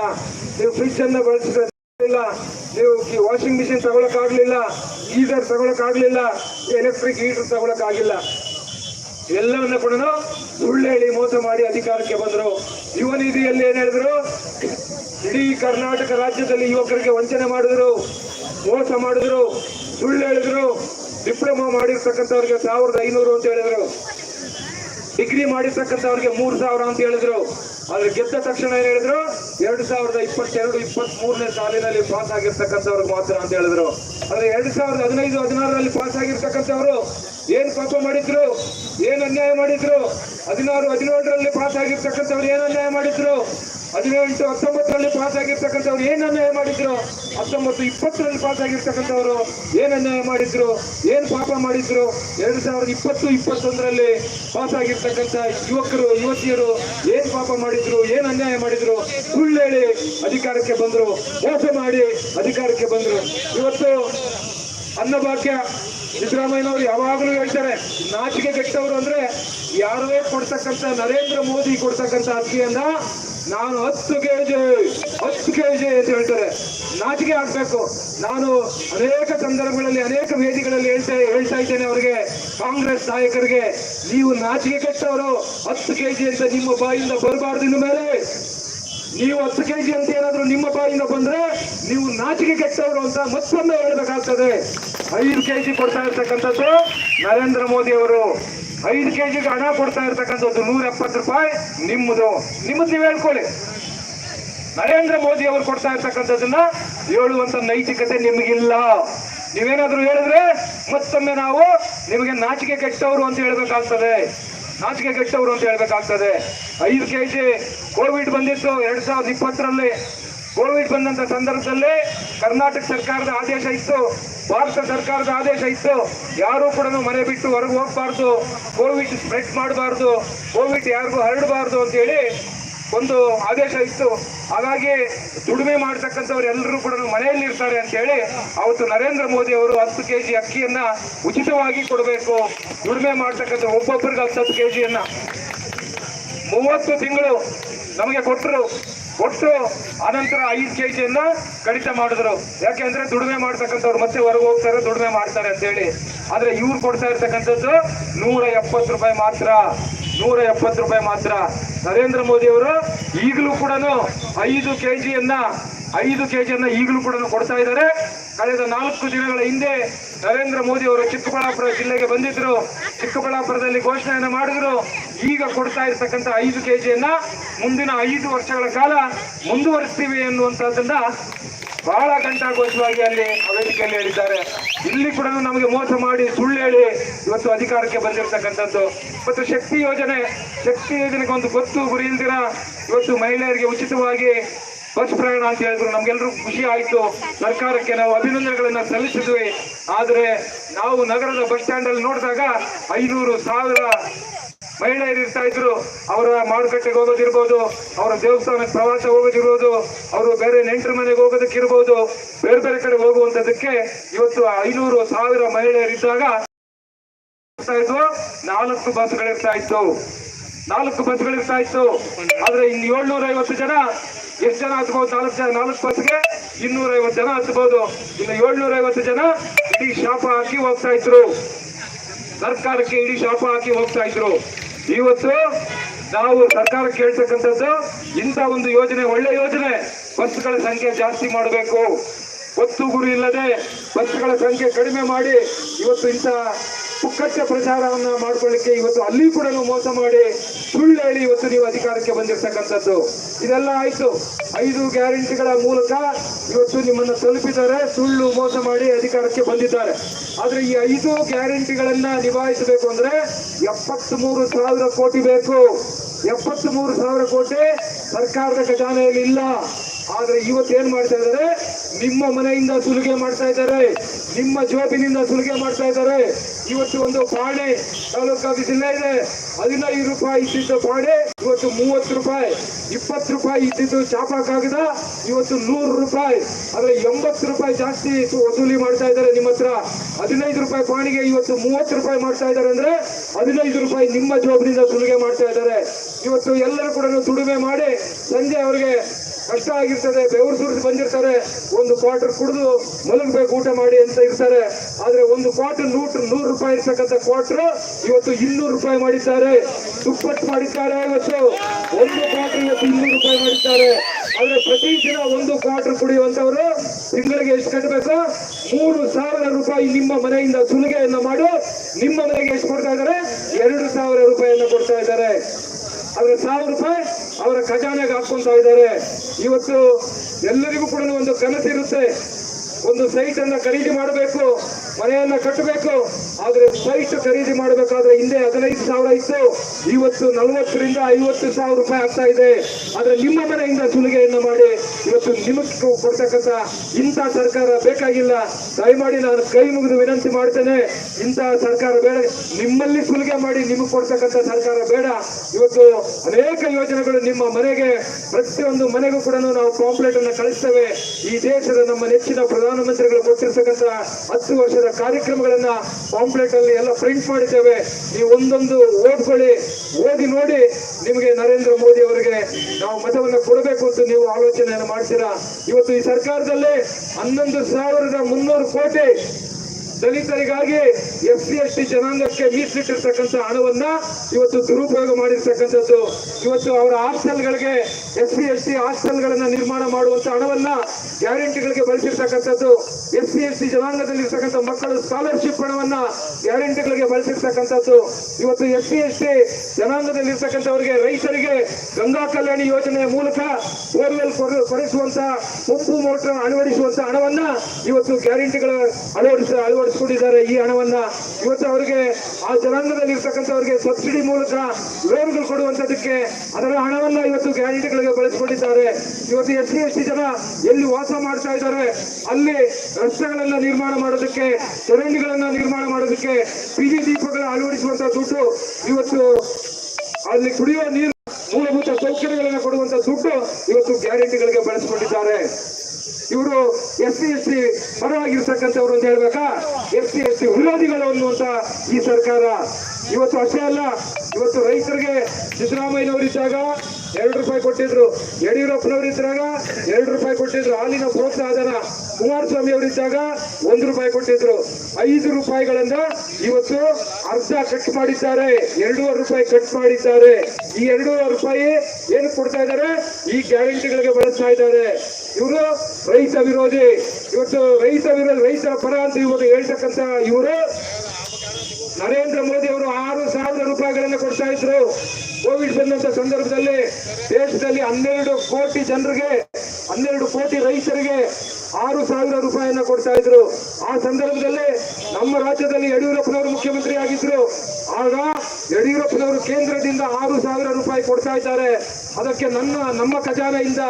ನೀವು ಫ್ರಿಜ್ ಅನ್ನ ಬಳಸಲಿಲ್ಲ ನೀವು ವಾಷಿಂಗ್ ಮಿಷಿನ್ ತಗೊಳಕ್ಕಾಗಲಿಲ್ಲ ಗೀಸರ್ ತಗೊಳಕ್ಕಾಗಲಿಲ್ಲ ಎಲೆಕ್ಟ್ರಿಕ್ ಹೀಟರ್ ತಗೊಳಕ್ಕಾಗಿಲ್ಲ. ಎಲ್ಲವನ್ನ ಕೂಡ ಸುಳ್ಳು ಹೇಳಿ ಮೋಸ ಮಾಡಿ ಅಧಿಕಾರಕ್ಕೆ ಬಂದರು. ಯುವ ನಿಧಿಯಲ್ಲಿ ಏನ್ ಹೇಳಿದ್ರು? ಇಡೀ ಕರ್ನಾಟಕ ರಾಜ್ಯದಲ್ಲಿ ಯುವಕರಿಗೆ ವಂಚನೆ ಮಾಡಿದ್ರು, ಮೋಸ ಮಾಡಿದ್ರು, ಸುಳ್ಳು ಹೇಳಿದ್ರು ಡಿಪ್ಲೊಮಾ ಮಾಡಿರ್ತಕ್ಕಂಥವ್ರಿಗೆ ಸಾವಿರದ ಐನೂರು ಅಂತ ಹೇಳಿದ್ರು. ಡಿಗ್ರಿ ಮಾಡಿರ್ತಕ್ಕಂಥವ್ರಿಗೆ ಮೂರು ಸಾವಿರ ಅಂತ ಹೇಳಿದ್ರು. ಆದ್ರೆ ಗೆದ್ದ ತಕ್ಷಣ ಏನ್ ಹೇಳಿದ್ರು? ಎರಡ್ ಸಾವಿರದ ಇಪ್ಪತ್ತೆರಡು ಇಪ್ಪತ್ತ್ ಮೂರನೇ ಸಾಲಿನಲ್ಲಿ ಪಾಸ್ ಆಗಿರ್ತಕ್ಕಂಥವ್ರಿಗೆ ಮಾತ್ರ ಅಂತ ಹೇಳಿದ್ರು. ಆದ್ರೆ ಎರಡ್ ಸಾವಿರದ ಹದಿನೈದು, ಹದಿನಾರರಲ್ಲಿ ಪಾಸ್ ಆಗಿರ್ತಕ್ಕಂಥವ್ರು ಏನ್ ಪಾಪ ಮಾಡಿದ್ರು? ಏನ್ ಅನ್ಯಾಯ ಮಾಡಿದ್ರು? ಹದಿನಾರು, ಹದಿನೇಳರಲ್ಲಿ ಪಾಸ್ ಆಗಿರ್ತಕ್ಕಂಥವ್ರು ಏನ್ ಅನ್ಯಾಯ ಮಾಡಿದ್ರು? ಹದಿನೆಂಟು ಹತ್ತೊಂಬತ್ತರಲ್ಲಿ ಪಾಸ್ ಆಗಿರ್ತಕ್ಕಂಥವ್ರು ಏನ್ ಅನ್ಯಾಯ ಮಾಡಿದ್ರು? ಹತ್ತೊಂಬತ್ತು ಇಪ್ಪತ್ತರಲ್ಲಿ ಪಾಸ್ ಆಗಿರ್ತಕ್ಕಂಥವ್ರು ಏನ್ ಅನ್ಯಾಯ ಮಾಡಿದ್ರು? ಏನ್ ಪಾಪ ಮಾಡಿದ್ರು? ಎರಡ್ ಸಾವಿರದ ಇಪ್ಪತ್ತು, ಇಪ್ಪತ್ತೊಂದರಲ್ಲಿ ಪಾಸ್ ಆಗಿರ್ತಕ್ಕಂಥ ಯುವಕರು, ಯುವತಿಯರು ಏನ್ ಪಾಪ ಮಾಡಿದ್ರು, ಏನ್ ಅನ್ಯಾಯ ಮಾಡಿದ್ರು? ಸುಳ್ಳು ಹೇಳಿ ಅಧಿಕಾರಕ್ಕೆ ಬಂದ್ರು. ಮೋಸ ಮಾಡಿ ಅಧಿಕಾರಕ್ಕೆ ಬಂದ್ರು. ಇವತ್ತು ಅನ್ನಭಾಗ್ಯ ಸಿದ್ದರಾಮಯ್ಯನವರು ಯಾವಾಗಲೂ ಹೇಳ್ತಾರೆ, ನಾಚಿಕೆ ಕೆಟ್ಟವರು ಅಂದ್ರೆ ಯಾರೋ ಕೊಡ್ತಕ್ಕಂಥ ನರೇಂದ್ರ ಮೋದಿ ಕೊಡ್ತಕ್ಕಂಥ ಅಕ್ಕಿಯನ್ನ ನಾನು ಹತ್ತು ಕೆ ಜಿ ಹತ್ತು ಕೆಜಿ ಅಂತ ಹೇಳ್ತಾರೆ. ನಾಚಿಕೆ ಆಗ್ಬೇಕು. ನಾನು ಅನೇಕ ಸಂದರ್ಭಗಳಲ್ಲಿ, ಅನೇಕ ವೇದಿಗಳಲ್ಲಿ ಹೇಳ್ತಾ ಹೇಳ್ತಾ ಇದ್ದೇನೆ ಅವರಿಗೆ, ಕಾಂಗ್ರೆಸ್ ನಾಯಕರಿಗೆ, ನೀವು ನಾಚಿಕೆ ಕೆಟ್ಟವರು, ಹತ್ತು ಕೆ ಜಿ ಅಂತ ನಿಮ್ಮ ಬಾಯಿಂದ ಬರಬಾರ್ದು ಮೇಲೆ. ನೀವು ಹತ್ತು ಕೆಜಿ ಅಂತ ಏನಾದರೂ ನಿಮ್ಮ ಬಾಯಿಂದ ಬಂದ್ರೆ ನೀವು ನಾಚಿಕೆ ಕೆಟ್ಟವರು ಅಂತ ಮತ್ತೊಮ್ಮೆ ಹೇಳ್ಬೇಕಾಗ್ತದೆ. ಐದು ಕೆಜಿ ಕೊಡ್ತಾ ಇರ್ತಕ್ಕಂಥದ್ದು ನರೇಂದ್ರ ಮೋದಿ ಅವರು. ಐದು ಕೆಜಿಗೆ ಹಣ ಕೊಡ್ತಾ ಇರ್ತಕ್ಕಂಥದ್ದು ನೂರ ಎಪ್ಪತ್ತು ರೂಪಾಯಿ ನಿಮ್ಮದು. ನಿಮ್ಮದು ನೀವು ಹೇಳ್ಕೊಳ್ಳಿ. ನರೇಂದ್ರ ಮೋದಿ ಅವರು ಕೊಡ್ತಾ ಇರ್ತಕ್ಕಂಥದ್ದನ್ನ ಹೇಳುವಂತ ನೈತಿಕತೆ ನಿಮಗಿಲ್ಲ. ನೀವೇನಾದ್ರೂ ಹೇಳಿದ್ರೆ ಮತ್ತೊಮ್ಮೆ ನಾವು ನಿಮಗೆ ನಾಚಿಕೆ ಕೆಟ್ಟವರು ಅಂತ ಹೇಳ್ಬೇಕಾಗ್ತದೆ. ನಾಚಿಕೆ ಕೆಟ್ಟವರು ಅಂತ ಹೇಳ್ಬೇಕಾಗ್ತದೆ. ಐದು ಕೆಜಿ ಕೋವಿಡ್ ಬಂದಿತ್ತು ಎರಡ್ ಸಾವಿರದ ಇಪ್ಪತ್ತರಲ್ಲಿ. ಕೋವಿಡ್ ಬಂದಂತ ಸಂದರ್ಭದಲ್ಲಿ ಕರ್ನಾಟಕ ಸರ್ಕಾರದ ಆದೇಶ ಇತ್ತು. ಭಾರತ ಸರ್ಕಾರದ ಆದೇಶ ಇತ್ತು. ಯಾರೂ ಕೂಡ ಮನೆ ಬಿಟ್ಟು ಹೊರಗೆ ಹೋಗ್ಬಾರ್ದು. ಕೋವಿಡ್ ಸ್ಪ್ರೆಡ್ ಮಾಡಬಾರ್ದು. ಕೋವಿಡ್ ಯಾರಿಗೂ ಹರಡಬಾರ್ದು ಅಂತ ಹೇಳಿ ಒಂದು ಆದೇಶ ಇತ್ತು. ಹಾಗಾಗಿ ದುಡಿಮೆ ಮಾಡ್ತಕ್ಕಂಥವ್ರು ಎಲ್ಲರೂ ಕೂಡ ಮನೆಯಲ್ಲಿ ಇರ್ತಾರೆ ಅಂತ ಹೇಳಿ ಅವತ್ತು ನರೇಂದ್ರ ಮೋದಿ ಅವರು ಹತ್ತು ಕೆ ಜಿ ಅಕ್ಕಿಯನ್ನ ಉಚಿತವಾಗಿ ಕೊಡಬೇಕು. ದುಡಿಮೆ ಮಾಡ್ತಕ್ಕಂಥ ಒಬ್ಬೊಬ್ಬರಿಗೆ ಹತ್ತು ಹತ್ತು ಕೆಜಿಯನ್ನ. ಮೂವತ್ತು ತಿಂಗಳು ನಮಗೆ ಕೊಟ್ಟರು ಕೊಟ್ಟು ಅನಂತರ ಐದು ಕೆ ಜಿಯನ್ನ ಕಡಿತ ಮಾಡಿದ್ರು. ಯಾಕೆಂದ್ರೆ ದುಡಿಮೆ ಮಾಡ್ತಕ್ಕಂಥವ್ರು ಮತ್ತೆ ಹೊರಗೆ ಹೋಗ್ತಾರೆ, ದುಡಿಮೆ ಮಾಡ್ತಾರೆ ಅಂತ ಹೇಳಿ. ಆದ್ರೆ ಇವ್ರು ಕೊಡ್ತಾ ಇರ್ತಕ್ಕಂಥದ್ದು ನೂರ ಎಪ್ಪತ್ತು ರೂಪಾಯಿ ಮಾತ್ರ. ನೂರ ಎಪ್ಪತ್ತು ರೂಪಾಯಿ ಮಾತ್ರ. ನರೇಂದ್ರ ಮೋದಿ ಅವರು ಈಗಲೂ ಕೂಡ ಐದು ಕೆ ಜಿಯನ್ನ ಐದು ಕೆ ಜಿಯನ್ನ ಈಗಲೂ ಕೂಡ ಕೊಡ್ತಾ ಇದ್ದಾರೆ. ಕಳೆದ ನಾಲ್ಕು ದಿನಗಳ ಹಿಂದೆ ನರೇಂದ್ರ ಮೋದಿ ಅವರು ಚಿಕ್ಕಬಳ್ಳಾಪುರ ಜಿಲ್ಲೆಗೆ ಬಂದಿದ್ರು. ಚಿಕ್ಕಬಳ್ಳಾಪುರದಲ್ಲಿ ಘೋಷಣೆಯನ್ನು ಮಾಡಿದ್ರು. ಈಗ ಕೊಡ್ತಾ ಇರ್ತಕ್ಕಂಥ ಐದು ಕೆ ಜಿಯನ್ನ ಮುಂದಿನ ಐದು ವರ್ಷಗಳ ಕಾಲ ಮುಂದುವರಿಸ್ತೀವಿ ಎನ್ನುವಂತಹದ್ದನ್ನ ಬಹಳ ಕಂಠಾಘೋಷವಾಗಿ ಅಲ್ಲಿ ವೇದಿಕೆಯಲ್ಲಿ ಹೇಳಿದ್ದಾರೆ. ಇಲ್ಲಿ ಕೂಡ ನಮಗೆ ಮೋಸ ಮಾಡಿ ಸುಳ್ಳು ಹೇಳಿ ಇವತ್ತು ಅಧಿಕಾರಕ್ಕೆ ಬಂದಿರತಕ್ಕಂಥದ್ದು. ಮತ್ತು ಶಕ್ತಿ ಯೋಜನೆ, ಶಕ್ತಿ ಯೋಜನೆಗೆ ಒಂದು ಗೊತ್ತು ಗುರಿ ಇವತ್ತು ಮಹಿಳೆಯರಿಗೆ ಉಚಿತವಾಗಿ ಬಸ್ ಪ್ರಯಾಣ ಅಂತ ಹೇಳಿದ್ರು. ನಮ್ಗೆಲ್ರಿಗೂ ಖುಷಿ ಆಯಿತು. ಸರ್ಕಾರಕ್ಕೆ ನಾವು ಅಭಿನಂದನೆಗಳನ್ನು ಸಲ್ಲಿಸಿದ್ವಿ. ಆದರೆ ನಾವು ನಗರದ ಬಸ್ ಸ್ಟ್ಯಾಂಡ್ ಅಲ್ಲಿ ನೋಡಿದಾಗ ಐನೂರು ಸಾವಿರ ಮಹಿಳೆಯರು ಇರ್ತಾ ಇದ್ರು, ಅವರ ಮಾರುಕಟ್ಟೆಗೆ ಹೋಗೋದಿರ್ಬೋದು, ಅವರ ದೇವಸ್ಥಾನಕ್ಕೆ ಪ್ರವಾಸ ಹೋಗೋದಿರ್ಬೋದು, ಅವರು ಬೇರೆ ನೆಂಟರ ಮನೆಗೆ ಹೋಗೋದಕ್ಕಿರ್ಬೋದು, ಬೇರೆ ಬೇರೆ ಕಡೆ ಹೋಗುವಂತದಕ್ಕೆ ಇವತ್ತು ಐನೂರು ಸಾವಿರ ಮಹಿಳೆಯರಿದ್ದಾಗ ಇದ್ದಾಗ ನಾಲ್ಕು ಬಸ್ಗಳಿರ್ತಾ ಇತ್ತು. ನಾಲ್ಕು ಬಸ್ಗಳಿರ್ತಾ ಇತ್ತು. ಆದ್ರೆ ಇನ್ನು ಏಳ್ನೂರ ಐವತ್ತು ಜನ, ಎಷ್ಟು ಜನ ಹತ್ಬಹುದು ನಾಲ್ಕು ಜನ, ನಾಲ್ಕು ಬಸ್ಗೆ ಇನ್ನೂರ ಐವತ್ತು ಜನ ಹತ್ಬಹುದು ಇನ್ನು ಏಳ್ನೂರ ಐವತ್ತು ಜನ ಇಡೀ ಶಾಪ ಹಾಕಿ ಹೋಗ್ತಾ ಇದ್ರು. ಸರ್ಕಾರಕ್ಕೆ ಇಡೀ ಶಾಪ ಹಾಕಿ ಹೋಗ್ತಾ ಇದ್ರು. ಇವತ್ತು ನಾವು ಸರ್ಕಾರ ಕೇಳ್ತಕ್ಕಂಥದ್ದು ಇಂಥ ಒಂದು ಯೋಜನೆ, ಒಳ್ಳೆ ಯೋಜನೆ. ಬಸ್ಗಳ ಸಂಖ್ಯೆ ಜಾಸ್ತಿ ಮಾಡಬೇಕು. ಒತ್ತು ಗುರಿ ಇಲ್ಲದೆ ಬಸ್ಗಳ ಸಂಖ್ಯೆ ಕಡಿಮೆ ಮಾಡಿ ಇವತ್ತು ಇಂಥ ಪುಕ್ಕಚ್ಚ ಪ್ರಚಾರವನ್ನ ಮಾಡ್ಕೊಳ್ಳಿಕ್ಕೆ ಇವತ್ತು ಅಲ್ಲಿ ಕೂಡ ಮೋಸ ಮಾಡಿ ಸುಳ್ಳು ಹೇಳಿ ಇವತ್ತು ನೀವು ಅಧಿಕಾರಕ್ಕೆ ಬಂದಿರ್ತಕ್ಕಂಥದ್ದು. ಇದೆಲ್ಲ ಆಯ್ತು. ಐದು ಗ್ಯಾರಂಟಿಗಳ ಮೂಲಕ ಇವತ್ತು ನಿಮ್ಮನ್ನ ತಲುಪಿದ್ದಾರೆ. ಸುಳ್ಳು ಮೋಸ ಮಾಡಿ ಅಧಿಕಾರಕ್ಕೆ ಬಂದಿದ್ದಾರೆ. ಆದ್ರೆ ಈ ಐದು ಗ್ಯಾರಂಟಿಗಳನ್ನ ನಿಭಾಯಿಸಬೇಕು ಅಂದ್ರೆ ಎಪ್ಪತ್ತ್ ಮೂರು ಸಾವಿರ ಕೋಟಿ ಬೇಕು. ಎಪ್ಪತ್ತ್ ಮೂರು ಸಾವಿರ ಕೋಟಿ ಸರ್ಕಾರದ ಖಜಾನೆಯಲ್ಲಿ ಇಲ್ಲ. ಆದ್ರೆ ಇವತ್ತು ಏನ್ ಮಾಡ್ತಾ ಇದ್ದಾರೆ? ನಿಮ್ಮ ಮನೆಯಿಂದ ಸುಲಿಗೆ ಮಾಡ್ತಾ ಇದ್ದಾರೆ. ನಿಮ್ಮ ಜೋಬಿನಿಂದ ಸುಲಿಗೆ ಮಾಡ್ತಾ ಇದ್ದಾರೆ. ಇವತ್ತು ಒಂದು ಪಾಣೆ ತಾಲೂಕು ಜಿಲ್ಲೆ ಇದೆ. ಹದಿನೈದು ರೂಪಾಯಿ ಇದ್ದಿದ್ದ ಪಾಣೆ, ಇವತ್ತು ಮೂವತ್ತು ರೂಪಾಯಿ. ಇಪ್ಪತ್ತು ರೂಪಾಯಿ ಇದ್ದಿದ್ದು ಚಾಪಾಕಾಗದ ಇವತ್ತು ನೂರು ರೂಪಾಯಿ. ಆದ್ರೆ ಎಂಬತ್ತು ರೂಪಾಯಿ ಜಾಸ್ತಿ ವಸೂಲಿ ಮಾಡ್ತಾ ಇದ್ದಾರೆ ನಿಮ್ಮ ಹತ್ರ. ಹದಿನೈದು ರೂಪಾಯಿ ಪಾಣಿಗೆ ಇವತ್ತು ಮೂವತ್ತು ರೂಪಾಯಿ ಮಾಡ್ತಾ ಇದ್ದಾರೆ ಅಂದ್ರೆ ಹದಿನೈದು ರೂಪಾಯಿ ನಿಮ್ಮ ಜೋಬಿನಿಂದ ಸುಲಿಗೆ ಮಾಡ್ತಾ ಇದ್ದಾರೆ. ಇವತ್ತು ಎಲ್ಲರೂ ಕೂಡ ದುಡಿಮೆ ಮಾಡಿ ಸಂಜೆ ಅವರಿಗೆ ಕಷ್ಟ ಆಗಿರ್ತದೆ, ಬೆವರು ಸುರಿಸಿ ಬಂದಿರ್ತಾರೆ, ಒಂದು ಕ್ವಾರ್ಟರ್ ಕುಡಿದು ಮಲಗಬೇಕು, ಊಟ ಮಾಡಿ ಅಂತ ಇರ್ತಾರೆ. ಆದ್ರೆ ಒಂದು ಕ್ವಾರ್ಟರ್ ನೂರು ನೂರು ರೂಪಾಯಿ ಇರ್ತಕ್ಕಂಥ ಕ್ವಾರ್ಟರ್ ಇವತ್ತು ಇನ್ನೂರು ರೂಪಾಯಿ ಮಾಡಿದ್ದಾರೆ. ದುಪ್ಪಟ್ಟು ಮಾಡಿದ್ದಾರೆ ಇವತ್ತು. ಒಂದು ಕ್ವಾರ್ಟರ್ ಇವತ್ತು ಇನ್ನೂರು ರೂಪಾಯಿ ಮಾಡಿದ್ದಾರೆ. ಆದ್ರೆ ಪ್ರತಿ ದಿನ ಒಂದು ಕ್ವಾರ್ಟರ್ ಕುಡಿಯುವಂತವರು ತಿಂಗಳಿಗೆ ಎಷ್ಟು ಕಟ್ಟಬೇಕು? ಮೂರು ಸಾವಿರ ರೂಪಾಯಿ ನಿಮ್ಮ ಮನೆಯಿಂದ ಸುಲಿಗೆಯನ್ನು ಮಾಡು. ನಿಮ್ಮ ಮನೆಗೆ ಎಷ್ಟು ಕೊಡ್ತಾ ಇದ್ದಾರೆ? ಎರಡು ಸಾವಿರ ರೂಪಾಯಿಯನ್ನ ಕೊಡ್ತಾ ಇದ್ದಾರೆ. ಆದ್ರೆ ಸಾವಿರ ರೂಪಾಯಿ ಅವರ ಖಜಾನೆಗೆ ಹಾಕೊಂತ ಇದ್ದಾರೆ. ಇವತ್ತು ಎಲ್ಲರಿಗೂ ಕೂಡ ಒಂದು ಕನಸಿರುತ್ತೆ. ಒಂದು ಸೈಟ್ ಅನ್ನ ಖರೀದಿ ಮಾಡಬೇಕು. ಮನೆಯನ್ನ ಕಟ್ಟಬೇಕು, ಆದ್ರೆ ಸೈಟ್ ಖರೀದಿ ಮಾಡಬೇಕಾದ್ರೆ ಹಿಂದೆ ಹದಿನೈದು ಸಾವಿರ ಇತ್ತು, ಇವತ್ತು ನಲವತ್ತರಿಂದ ಐವತ್ತು ಸಾವಿರ ರೂಪಾಯಿ ಆಗ್ತಾ ಇದೆ. ಆದ್ರೆ ನಿಮ್ಮ ಮನೆಯಿಂದ ಸುಲಿಗೆಯನ್ನು ಮಾಡಿ, ಇವತ್ತು ನಿಮಗೆ ಕೊಡ್ತಕ್ಕಂತ ಇಂಥ ಸರ್ಕಾರ ಬೇಕಾಗಿಲ್ಲ. ದಯಮಾಡಿ ನಾನು ಕೈ ಮುಗಿದು ವಿನಂತಿ ಮಾಡ್ತೇನೆ, ಇಂಥ ಸರ್ಕಾರ ಬೇಡ, ನಿಮ್ಮಲ್ಲಿ ಸುಲಿಗೆ ಮಾಡಿ ನಿಮಗೆ ಕೊಡ್ತಕ್ಕಂಥ ಸರ್ಕಾರ ಬೇಡ. ಇವತ್ತು ಅನೇಕ ಯೋಜನೆಗಳು ನಿಮ್ಮ ಮನೆಗೆ, ಪ್ರತಿಯೊಂದು ಮನೆಗೂ ಕೂಡ ನಾವು ಪಾಂಪ್ಲೆಟ್ ಅನ್ನು ಕಳಿಸ್ತೇವೆ. ಈ ದೇಶದ ನಮ್ಮ ನೆಚ್ಚಿನ ಪ್ರಧಾನಮಂತ್ರಿಗಳು ಕೊಟ್ಟಿರ್ತಕ್ಕಂಥ ಹತ್ತು ವರ್ಷದ ಕಾರ್ಯಕ್ರಮಗಳನ್ನ ಪಾಂಪ್ಲೆಟ್ ಅಲ್ಲಿ ಎಲ್ಲ ಪ್ರಿಂಟ್ ಮಾಡಿದ್ದೇವೆ. ನೀವು ಒಂದೊಂದು ಓದ್ಕೊಳ್ಳಿ. ಓದಿ ನೋಡಿ ನಿಮಗೆ ನರೇಂದ್ರ ಮೋದಿ ಅವರಿಗೆ ನಾವು ಮತವನ್ನು ಕೊಡಬೇಕು ಅಂತ ನೀವು ಆಲೋಚನೆಯನ್ನು ಮಾಡ್ತೀರಾ? ಇವತ್ತು ಈ ಸರ್ಕಾರದಲ್ಲಿ ಹನ್ನೊಂದು ಸಾವಿರದ ಮುನ್ನೂರು ಕೋಟಿ ದಲಿತರಿಗಾಗಿ ಎಸ್ ಸಿ ಎಸ್ ಟಿ ಜನಾಂಗಕ್ಕೆ ಮೀಸಲಿಟ್ಟಿರ್ತಕ್ಕಂಥ ಹಣವನ್ನ ಇವತ್ತು ದುರುಪಯೋಗ ಮಾಡಿರ್ತಕ್ಕಂಥದ್ದು. ಇವತ್ತು ಅವರ ಹಾಸ್ಟೆಲ್ಗಳಿಗೆ ಎಸ್ ಸಿ ಎಸ್ ಟಿ ಹಾಸ್ಟೆಲ್ಗಳನ್ನ ನಿರ್ಮಾಣ ಮಾಡುವಂತ ಹಣವನ್ನ ಗ್ಯಾರಂಟಿಗಳಿಗೆ ಬಳಸಿರ್ತಕ್ಕಂಥದ್ದು. ಎಸ್ ಸಿ ಎಸ್ ಟಿ ಜನಾಂಗದಲ್ಲಿರ್ತಕ್ಕಂಥ ಮಕ್ಕಳ ಸ್ಕಾಲರ್ಶಿಪ್ ಹಣವನ್ನ ಗ್ಯಾರಂಟಿಗಳಿಗೆ ಬಳಸಿರ್ತಕ್ಕಂಥದ್ದು. ಇವತ್ತು ಎಸ್ ಸಿ ಎಸ್ ಟಿ ಜನಾಂಗದಲ್ಲಿರ್ತಕ್ಕಂಥವರಿಗೆ, ರೈತರಿಗೆ ಗಂಗಾ ಕಲ್ಯಾಣಿ ಯೋಜನೆಯ ಮೂಲಕ ಬೋರ್ವೆಲ್ ಕೊರೆಸುವಂತ ಉಪ್ಪು ಮೋಟರ್ ಅಳವಡಿಸುವಂತ ಹಣವನ್ನ ಇವತ್ತು ಗ್ಯಾರಂಟಿಗಳ ಅಳವಡಿಸ, ಅಳವಡಿಸಿಕೊಂಡಿದ್ದಾರೆ. ಈ ಹಣವನ್ನ ಇವತ್ತು ಅವರಿಗೆ, ಆ ಜನಾಂಗದಲ್ಲಿ ಇರ್ತಕ್ಕಂಥವ್ರಿಗೆ ಸಬ್ಸಿಡಿ ಮೂಲಕ ಲೋನ್ಗಳು ಕೊಡುವಂಥದ್ದಕ್ಕೆ ಅದರ ಹಣವನ್ನ ಇವತ್ತು ಗ್ಯಾರಂಟಿಗಳಿಗೆ ಬಳಸಿಕೊಂಡಿದ್ದಾರೆ. ಇವತ್ತು ಎಸ್ ಸಿ ಜನ ಎಲ್ಲಿ ವಾಸ ಮಾಡ್ತಾ ಇದ್ದಾರೆ, ಅಲ್ಲಿ ರಸ್ತೆಗಳನ್ನ ನಿರ್ಮಾಣ ಮಾಡೋದಕ್ಕೆ, ಚರಂಡಿಗಳನ್ನ ನಿರ್ಮಾಣ ಮಾಡೋದಕ್ಕೆ ಬೀದಿ ದೀಪಗಳ ಅಳವಡಿಸುವಂತ ದುಡ್ಡು ಇವತ್ತು ಅಲ್ಲಿ ಕುಡಿಯುವ ನೀರು ಮೂಲಭೂತ ಸೌಕರ್ಯಗಳನ್ನು ಕೊಡುವಂತ ದುಡ್ಡು ಇವತ್ತು ಗ್ಯಾರಂಟಿಗಳಿಗೆ ಬಳಸಿಕೊಂಡಿದ್ದಾರೆ. ಇವರು ಎಸ್ ಸಿ ಎಸ್ ಸಿ ಪರವಾಗಿರ್ತಕ್ಕಂಥವ್ರು ಅಂತ ಹೇಳ್ಬೇಕಾ? ಎಸ್ ಸಿ ಎಸ್ ಸಿ ವಿರೋಧಿಗಳು ಅನ್ನುವಂತ ಈ ಸರ್ಕಾರ. ಇವತ್ತು ಅಷ್ಟೇ ಅಲ್ಲ, ಇವತ್ತು ರೈತರಿಗೆ ಸಿದ್ದರಾಮಯ್ಯನವರಿದ್ದಾಗ ಎರಡು ರೂಪಾಯಿ ಕೊಟ್ಟಿದ್ರು. ಯಡಿಯೂರಪ್ಪನವರಿದ್ದಾಗ ಎರಡು ರೂಪಾಯಿ ಕೊಟ್ಟಿದ್ರು. ಹಾಲಿನ ಪ್ರೋತ್ಸಾಹಧನ ಕುಮಾರಸ್ವಾಮಿ ಅವರಿದ್ದಾಗ ಒಂದು ರೂಪಾಯಿ ಕೊಟ್ಟಿದ್ರು. ಐದು ರೂಪಾಯಿಗಳಿಂದ ಇವತ್ತು ಅರ್ಧ ಕಟ್ ಮಾಡಿದ್ದಾರೆ. ಎರಡೂವರೆ ರೂಪಾಯಿ ಕಟ್ ಮಾಡಿದ್ದಾರೆ. ಈ ಎರಡೂವರೆ ರೂಪಾಯಿ ಏನು ಕೊಡ್ತಾ ಇದ್ದಾರೆ? ಈ ಗ್ಯಾರಂಟಿಗಳಿಗೆ ಬಳಸ್ತಾ ಇದ್ದಾರೆ. ಇವರು ರೈತ ವಿರೋಧಿ. ಇವತ್ತು ರೈತ ವಿರೋಧಿ ರೈತರ ಪರ ಅಂತ ಇವತ್ತು ಹೇಳ್ತಕ್ಕಂತ ಇವರು ನರೇಂದ್ರ ಮೋದಿ ಅವರು ಆರು ಸಾವಿರ ರೂಪಾಯಿಗಳನ್ನು ಕೊಡ್ತಾ ಇದ್ರು. ಕೋವಿಡ್ ಬಂದಂತ ಸಂದರ್ಭದಲ್ಲಿ ದೇಶದಲ್ಲಿ ಹನ್ನೆರಡು ಕೋಟಿ ಜನರಿಗೆ, ಹನ್ನೆರಡು ಕೋಟಿ ರೈತರಿಗೆ ಆರು ಸಾವಿರ ರೂಪಾಯಿಯನ್ನ ಕೊಡ್ತಾ ಇದ್ರು. ಆ ಸಂದರ್ಭದಲ್ಲಿ ನಮ್ಮ ರಾಜ್ಯದಲ್ಲಿ ಯಡಿಯೂರಪ್ಪನವರು ಮುಖ್ಯಮಂತ್ರಿ ಆಗಿದ್ರು. ಆಗ ಯಡಿಯೂರಪ್ಪನವರು ಕೇಂದ್ರದಿಂದ ಆರು ಸಾವಿರ ರೂಪಾಯಿ ಕೊಡ್ತಾ ಇದ್ದಾರೆ. ಅದಕ್ಕೆ ನನ್ನ, ನಮ್ಮ ಖಜಾನೆಯಿಂದ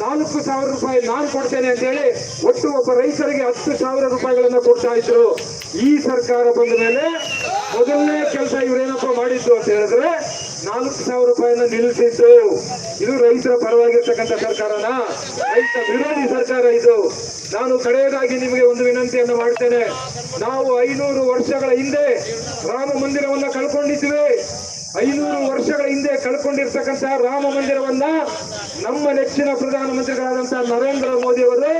ನಾಲ್ಕು ಸಾವಿರ ರೂಪಾಯಿ ನಾನು ಕೊಡ್ತೇನೆ ಅಂತ ಹೇಳಿ ಒಟ್ಟು ಒಬ್ಬ ರೈತರಿಗೆ ಹತ್ತು ಸಾವಿರ ರೂಪಾಯಿಗಳನ್ನ ಕೊಡ್ತಾ ಇದ್ರು. ಈ ಸರ್ಕಾರ ಬಂದ ಮೇಲೆ ಮೊದಲನೇ ಕೆಲಸ ಇವರೇನಪ್ಪ ಮಾಡಿದ್ದು ಅಂತ ಹೇಳಿದ್ರೆ ನಾಲ್ಕು ಸಾವಿರ ರೂಪಾಯಿನ ನಿಲ್ಲಿಸಿದ್ದು. ಇದು ರೈತರ ಪರವಾಗಿರ್ತಕ್ಕಂಥ ಸರ್ಕಾರನ? ರೈತ ವಿರೋಧಿ ಸರ್ಕಾರ ಇದು. ನಾನು ಕಡೆಯದಾಗಿ ನಿಮಗೆ ಒಂದು ವಿನಂತಿಯನ್ನು ಮಾಡ್ತೇನೆ. ನಾವು ಐನೂರು ವರ್ಷಗಳ ಹಿಂದೆ ರಾಮ ಮಂದಿರವನ್ನ ಕಳ್ಕೊಂಡಿದ್ವಿ ಐನೂರು ವರ್ಷಗಳ ಹಿಂದೆ ಕಳ್ಕೊಂಡಿರ್ತಕ್ಕಂಥ ರಾಮ ಮಂದಿರವನ್ನ ನಮ್ಮ ನೆಚ್ಚಿನ ಪ್ರಧಾನಮಂತ್ರಿಗಳಾದಂತಹ ನರೇಂದ್ರ ಮೋದಿ ಅವರು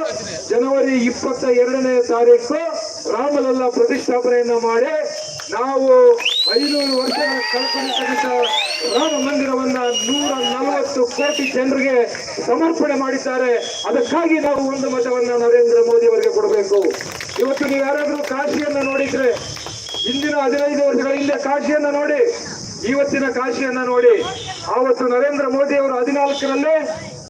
ಜನವರಿ ಇಪ್ಪತ್ತ ಎರಡನೇ ತಾರೀಕು ರಾಮಲಲ್ಲ ಪ್ರತಿಷ್ಠಾಪನೆಯನ್ನು ಮಾಡಿ ನಾವು ಐನೂರು ವರ್ಷ ಕಳ್ಕೊಂಡಿರ್ತಕ್ಕಂಥ ರಾಮ ಮಂದಿರವನ್ನ ನೂರ ನಲವತ್ತು ಕೋಟಿ ಜನರಿಗೆ ಸಮರ್ಪಣೆ ಮಾಡಿದ್ದಾರೆ. ಅದಕ್ಕಾಗಿ ನಾವು ಒಂದು ಮತವನ್ನ ನರೇಂದ್ರ ಮೋದಿ ಅವರಿಗೆ ಕೊಡಬೇಕು. ಇವತ್ತು ನೀವು ಯಾರಾದರೂ ಕಾಶಿಯನ್ನ ನೋಡಿದ್ರೆ, ಹಿಂದಿನ ಹದಿನೈದು ವರ್ಷಗಳ ಹಿಂದೆ ಕಾಶಿಯನ್ನ ನೋಡಿ, ಇವತ್ತಿನ ಕಾಶಿಯನ್ನ ನೋಡಿ. ಆವತ್ತು ನರೇಂದ್ರ ಮೋದಿ ಅವರು ಹದಿನಾಲ್ಕರಲ್ಲಿ